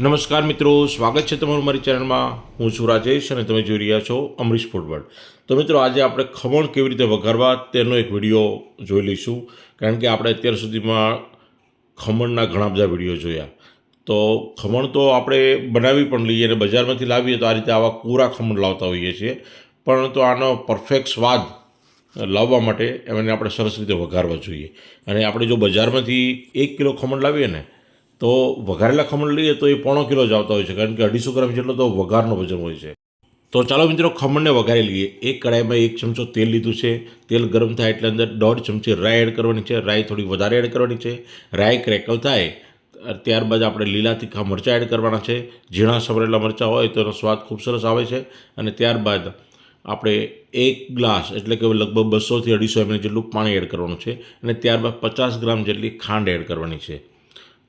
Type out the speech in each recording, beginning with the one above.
નમસ્કાર મિત્રો, સ્વાગત છે તમારું મારી ચેનલમાં. હું છું રાજેશ અને તમે જોઈ રહ્યા છો અમરીશ ફૂટબોલ. તો મિત્રો, આજે આપણે ખમણ કેવી રીતે વઘારવા તેનો એક વીડિયો જોઈ લઈશું. કારણ કે આપણે અત્યાર સુધીમાં ખમણના ઘણા બધા વીડિયો જોયા. તો ખમણ તો આપણે બનાવી પણ લઈએ અને બજારમાંથી લાવીએ તો આ રીતે આવા પૂરા ખમણ લાવતા હોઈએ છીએ. પરંતુ આનો પરફેક્ટ સ્વાદ લાવવા માટે એમને આપણે સરસ રીતે વઘારવા જોઈએ. અને આપણે જો બજારમાંથી એક કિલો ખમણ લાવીએ ને તો વઘારેલા ખમણ લઈએ તો એ પોણો કિલો જ આવતા હોય છે, કારણ કે અઢીસો ગ્રામ જેટલો તો વઘારનો વજન હોય છે. તો ચાલો મિત્રો ખમણને વઘારી લઈએ. એક કડાઈમાં એક ચમચો તેલ લીધું છે. તેલ ગરમ થાય એટલે અંદર દોઢ ચમચી રાઈ એડ કરવાની છે. રાઈ થોડી વધારે એડ કરવાની છે. રાઈ ક્રેકલ થાય ત્યારબાદ આપણે લીલા તીખા મરચાં એડ કરવાના છે. ઝીણા સમરેલા મરચાં હોય તો એનો સ્વાદ ખૂબ સરસ આવે છે. અને ત્યારબાદ આપણે એક ગ્લાસ, એટલે કે લગભગ બસોથી અઢીસો એમએલ જેટલું પાણી એડ કરવાનું છે. અને ત્યારબાદ પચાસ ગ્રામ જેટલી ખાંડ એડ કરવાની છે.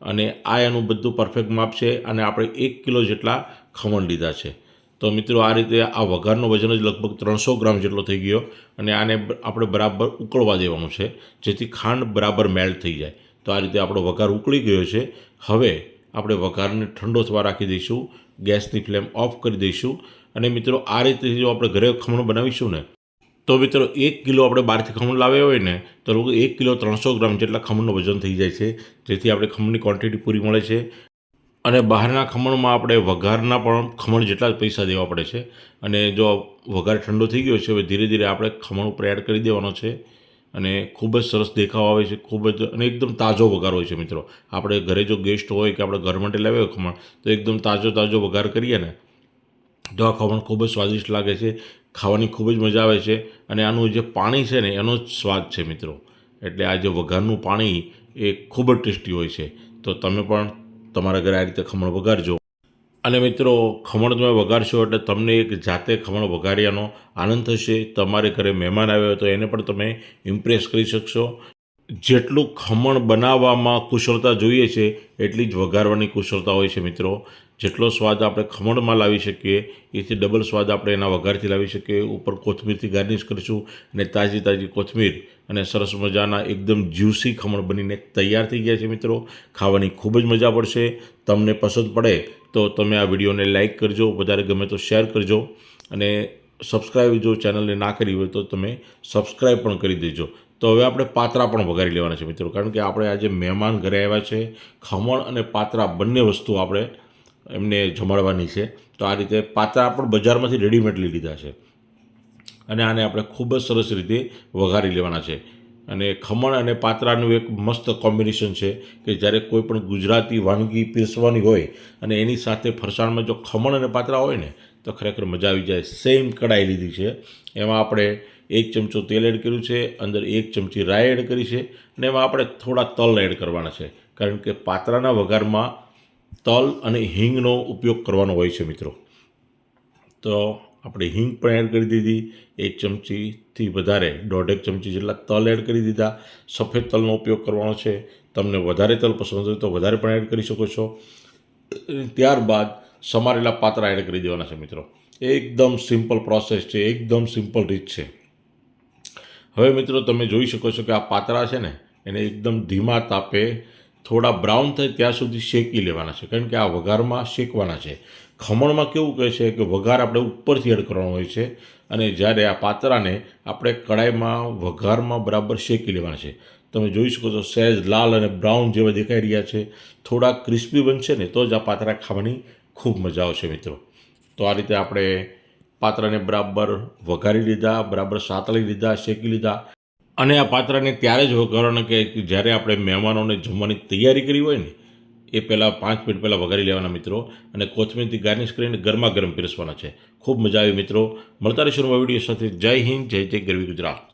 અને આ એનું બધું પરફેક્ટ માપ છે અને આપણે એક કિલો જેટલા ખમણ લીધા છે. તો મિત્રો, આ રીતે આ વઘારનો વજન જ લગભગ ત્રણસો ગ્રામ જેટલો થઈ ગયો અને આને આપણે બરાબર ઉકળવા દેવાનું છે, જેથી ખાંડ બરાબર મેલ્ટ થઈ જાય. તો આ રીતે આપણો વઘાર ઉકળી ગયો છે. હવે આપણે વઘારને ઠંડો થવા રાખી દઈશું, ગેસની ફ્લેમ ઓફ કરી દઈશું. અને મિત્રો, આ રીતે જો આપણે ઘરે ખમણ બનાવીશું ને તો મિત્રો એક કિલો આપણે બહારથી ખમણ લાવ્યા હોય ને, તો લોકો એક કિલો ત્રણસો ગ્રામ જેટલા ખમણનું વજન થઈ જાય છે, જેથી આપણે ખમણની ક્વોન્ટિટી પૂરી મળે છે. અને બહારના ખમણમાં આપણે વઘારના પણ ખમણ જેટલા જ પૈસા દેવા પડે છે. અને જો વઘાર ઠંડો થઈ ગયો છે, હવે ધીરે ધીરે આપણે ખમણ ઉપર એડ કરી દેવાનો છે. અને ખૂબ જ સરસ દેખાવ આવે છે, ખૂબ જ, અને એકદમ તાજો વઘાર હોય છે મિત્રો. આપણે ઘરે જો ગેસ્ટ હોય કે આપણે ઘર માટે લાવ્યો ખમણ, તો એકદમ તાજો તાજો વઘાર કરીએ ને, તો આ ખમણ ખૂબ જ સ્વાદિષ્ટ લાગે છે. ખાવાની ખૂબ જ મજા આવે છે અને આનું જે પાણી છે ને, એનો જ સ્વાદ છે મિત્રો. એટલે આ જે વઘારનું પાણી એ ખૂબ જ ટેસ્ટી હોય છે. તો તમે પણ તમારા ઘરે આ રીતે ખમણ વઘારજો. અને મિત્રો, ખમણ તમે વઘારશો એટલે તમને એક જાતે ખમણ વઘાર્યાનો આનંદ થશે. તમારે ઘરે મહેમાન આવ્યો હોય તો એને પણ તમે ઇમ્પ્રેસ કરી શકશો. જેટલું ખમણ બનાવવામાં કુશળતા જોઈએ છે, એટલી જ વઘારવાની કુશળતા હોય છે મિત્રો. જેટલો સ્વાદ આપણે ખમણમાં લાવી શકીએ, એથી ડબલ સ્વાદ આપણે એના વઘારથી લાવી શકીએ. ઉપર કોથમીરથી ગાર્નિશ કરીશું અને તાજી તાજી કોથમીર અને સરસ મજાના એકદમ જ્યુસી ખમણ બનીને તૈયાર થઈ ગયા છે મિત્રો. ખાવાની ખૂબ જ મજા પડશે. તમને પસંદ પડે તો તમે આ વિડીયોને લાઇક કરજો, વધારે ગમે તો શેર કરજો અને સબસ્ક્રાઈબ જો ચેનલને ના કરી હોય તો તમે સબસ્ક્રાઈબ પણ કરી દેજો. તો હવે આપણે પાત્રા પણ વઘારી લેવાના છે મિત્રો. કારણ કે આપણે આજે મહેમાન ઘરે આવ્યા છે. ખમણ અને પાત્રા બંને વસ્તુ આપણે એમને જમાડવાની છે. તો આ રીતે પાત્રા પણ બજારમાંથી રેડીમેડ લઈ લીધા છે. અને આને આપણે ખૂબ જ સરસ રીતે વઘારી લેવાના છે. અને ખમણ અને પાત્રાનું એક મસ્ત કોમ્બિનેશન છે કે જ્યારે કોઈ પણ ગુજરાતી વાનગી પીરસવાની હોય અને એની સાથે ફરસાણમાં જો ખમણ અને પાત્રા હોય ને, તો ખરેખર મજા આવી જાય. સેમ કઢાઈ લીધી છે. એમાં આપણે એક ચમચો તેલ એડ કર્યું છે, અંદર એક ચમચી રાઈ એડ કરી છે, અને એમાં આપણે થોડા તલ એડ કરવાના છે. કારણ કે પાત્રાના વઘારમાં તલ અને હિંગનો ઉપયોગ કરવાનો હોય છે મિત્રો. તો આપણે હિંગ પણ એડ કરી દીધી. એક ચમચીથી વધારે, દોઢેક ચમચી જેટલા તલ એડ કરી દીધા. સફેદ તલનો ઉપયોગ કરવાનો છે. તમને વધારે તલ પસંદ હોય તો વધારે પણ એડ કરી શકો છો. ત્યારબાદ સમારેલા પાત્રા એડ કરી દેવાના છે મિત્રો. એકદમ સિમ્પલ પ્રોસેસ છે. એકદમ સિમ્પલ રીત છે. હવે મિત્રો તમે જોઈ શકો છો કે આ પાત્રા છે ને, એને એકદમ ધીમા તાપે થોડા બ્રાઉન થાય ત્યાં સુધી શેકી લેવાના છે. કારણ કે આ વઘારમાં શેકવાના છે. ખમણમાં કેવું કહે છે કે વઘાર આપણે ઉપરથી એડ કરવાનો હોય છે અને જ્યારે આ પાતરાને આપણે કડાઈમાં વઘારમાં બરાબર શેકી લેવાના છે. તમે જોઈ શકો છો સહેજ લાલ અને બ્રાઉન જેવા દેખાઈ રહ્યા છે. થોડા ક્રિસ્પી બનશે ને તો જ આ પાતરા ખાવાની ખૂબ મજા આવશે મિત્રો. તો આ રીતે આપણે પાત્રાને બરાબર વઘારી લીધા, બરાબર સાતળી લીધા, શેકી લીધા. અને આ પાત્રને ત્યારે જ કારણ કે જ્યારે આપણે મહેમાનોને જમવાની તૈયારી કરી હોય ને, એ પહેલાં પાંચ મિનિટ પહેલાં વઘારી લેવાના મિત્રો. અને કોથમીરથી ગાર્નિશ કરીને ગરમા ગરમ પીરસવાના છે. ખૂબ મજા આવી મિત્રો. મળતા રહીશું વીડિયો સાથે. જય હિન્દ, જય જય ગરવી ગુજરાત.